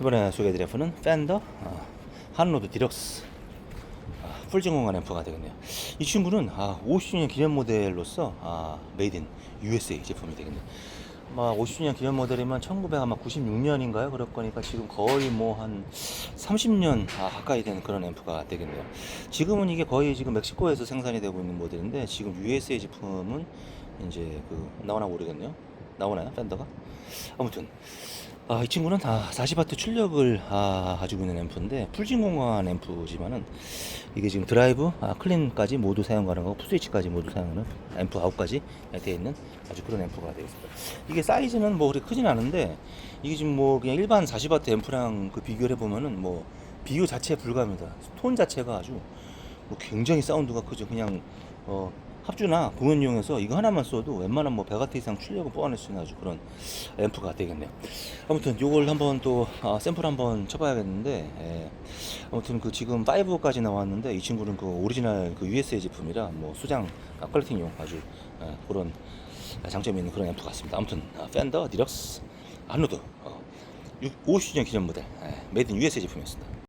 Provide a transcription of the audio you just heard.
이번에 소개해드릴 앰프는 팬더 아, 한로드 디럭스 아, 풀진 공간 앰프가 되겠네요. 이 친구는 아, 50주년 기념 모델로서 아, 메이드 인 USA 제품이 되겠네요. 아마 50주년 기념 모델이면 1996년인가요? 그럴 거니까 지금 거의 뭐 한 30년 아, 가까이 된 그런 앰프가 되겠네요. 지금은 이게 거의 지금 멕시코에서 생산이 되고 있는 모델인데 지금 USA 제품은 이제 그 나오나 모르겠네요. 나오나요? 팬더가? 아무튼 아, 이 친구는 아, 40와트 출력을 아, 가지고 있는 앰프인데 풀진 공간 앰프지만은 이게 지금 드라이브, 아, 클린까지 모두 사용 가능하고 풋스위치까지 모두 사용하는 앰프 아웃까지 되어 있는 아주 그런 앰프가 되겠습니다. 이게 사이즈는 뭐 그렇게 크진 않은데 이게 지금 뭐 그냥 일반 40와트 앰프랑 그 비교를 해보면은 뭐 비교 자체에 불과합니다. 톤 자체가 아주 뭐 굉장히 사운드가 크죠. 그냥 어, 합주나 공연용에서 이거 하나만 써도 웬만한 뭐 100와트 이상 출력을 뽑아낼 수 있는 아주 그런 앰프가 되겠네요. 아무튼 요걸 한번 또 아, 샘플 한번 쳐봐야겠는데 예. 아무튼 그 지금 5까지 나왔는데 이 친구는 그 오리지널 그 USA 제품이라 뭐 수장 아, 컬렉팅용 아주 예, 그런 장점이 있는 그런 앰프 같습니다. 아무튼 아, 팬더 디럭스 한로드 어, 50주년 기념 모델 예, 메이드 인 USA 제품이었습니다.